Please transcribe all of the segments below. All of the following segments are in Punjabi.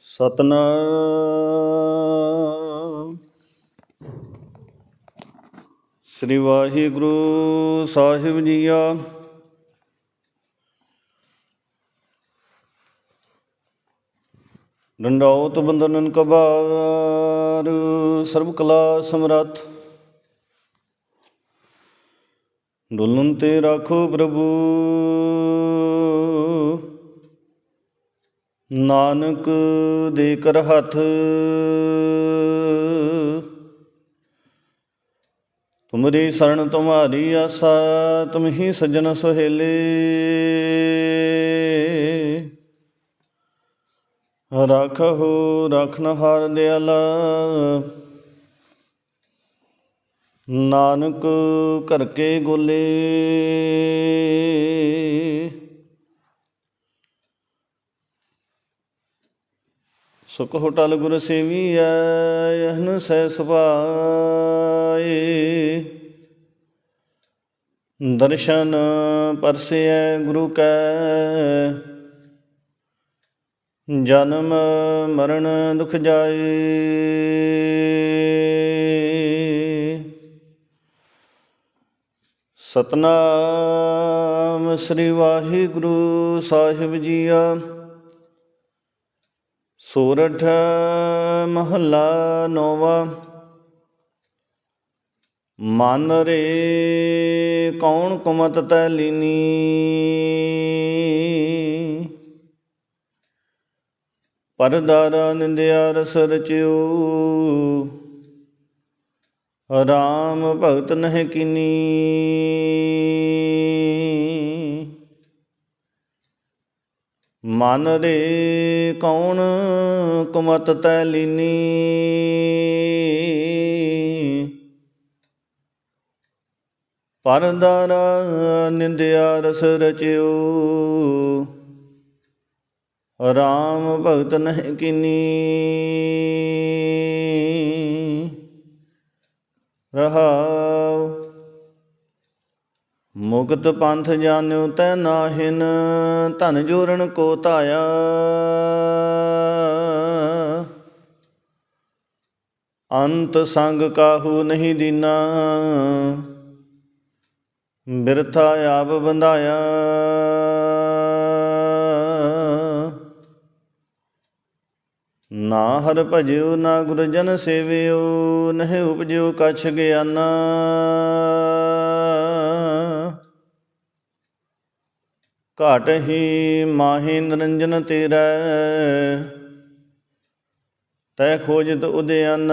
ਸਤਨਾਮ। ਸ੍ਰੀ ਵਾਹਿਗੁਰੂ ਸਾਹਿਬ ਜੀਆ। ਡੰਡਾਉਤ ਬੰਦਨਨ ਕਬਾਰ, ਸਰਬ ਕਲਾ ਸਮਰੱਥ। ਡੁੱਲਨ ਤੇ ਰਾਖੋ ਪ੍ਰਭੂ। ਨਾਨਕ ਦੇ ਕਰ ਹੱਥ। ਤੁਮਰੀ ਸਰਣ ਤੁਮਾਰੀ ਆਸਾ, ਤੁਮ ਹੀ ਸਜਣ ਸੁਹੇਲੇ। ਰਾਖਹੁ ਰਖਨਹਾਰ ਦਿਆਲਾ। ਨਾਨਕ ਕਰਕੇ ਗੋਲੇ। ਸੁਖ ਹੋਟਲ ਗੁਰ ਸੇਵੀਐ ਯਹਨ ਸਹਿ ਸੁਭਾਏ। ਦਰਸ਼ਨ ਪਰਸੈ ਗੁਰੂ ਕੈ। ਜਨਮ ਮਰਨ ਦੁਖ ਜਾਏ। ਸਤਨਾਮ ਸ੍ਰੀ ਵਾਹਿਗੁਰੂ ਸਾਹਿਬ ਜੀਆ। ਸੋਰਠ ਮਹੱਲਾ ਨੌਵਾ। ਮਨ ਰੇ ਕੌਣ ਕੁਮਤ ਤੈ ਲੀਨੀ। ਪਰਦਾਰਾ ਨਿੰਦਿਆ ਰਸ ਰਚਿਓ ਰਾਮ ਭਗਤ ਨਹਿ ਕੀਨੀ। ਮਨ ਰੇ ਕੌਣ ਕੁਮਤ ਤੈ ਲੀਨੀ? ਪਰਦਾਰਾ ਨਿੰਦਿਆ ਰਸ ਰਚਿਓ। ਰਾਮ ਭਗਤ ਨਹਿ ਕੀਨੀ? ਰਹਾਉ ਮੁਕਤ ਪੰਥ ਜਾਣਿਓ ਤੈ ਨਾਹਿਨ, ਧਨ ਜੋਰਨ ਕੋ ਧਾਇਆ। ਅੰਤ ਸੰਗ ਕਾਹੂ ਨਹੀਂ ਦੀਨਾ, ਬਿਰਥਾ ਆਪ ਬੰਧਾਇਆ। ਨਾ ਹਰ ਭਜਿਓ, ਨਾ ਗੁਰਜਨ ਸੇਵਿਓ, ਨਹਿ ਉਪਜਿਓ ਕਛ ਗਿਆਨਾ। ਘਾਟ ਹੀ ਮਾਹੀ ਨਿਰੰਜਨ ਤੇਰਾ ਤੈ ਖੋਜਤ ਉਦਿਆਨ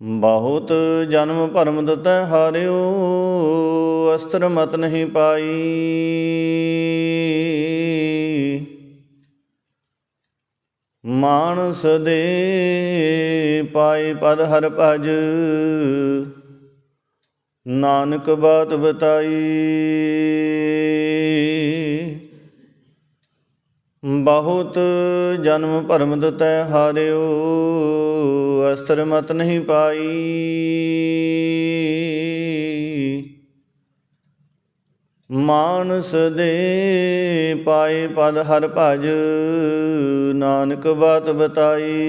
ਬਹੁਤ ਜਨਮ ਭਰਮ ਦਤੈ ਹਾਰਿਓ, ਅਸਤਰ ਮਤ ਨਹੀਂ ਪਾਈ। ਮਾਨਸ ਦੇ ਪਾਈ ਪਦ ਹਰ ਭਜ ਨਾਨਕ ਬਾਤ ਬਤਾਈ। ਬਹੁਤ ਜਨਮ ਭਰਮ ਦਤੈ ਹਾਰਿਓ, ਅਸਰ ਮਤ ਨਹੀਂ ਪਾਈ। ਮਾਨਸ ਦੇ ਪਾਏ ਪਦ ਹਰ ਭਜ, ਨਾਨਕ ਬਾਤ ਬਤਾਈ।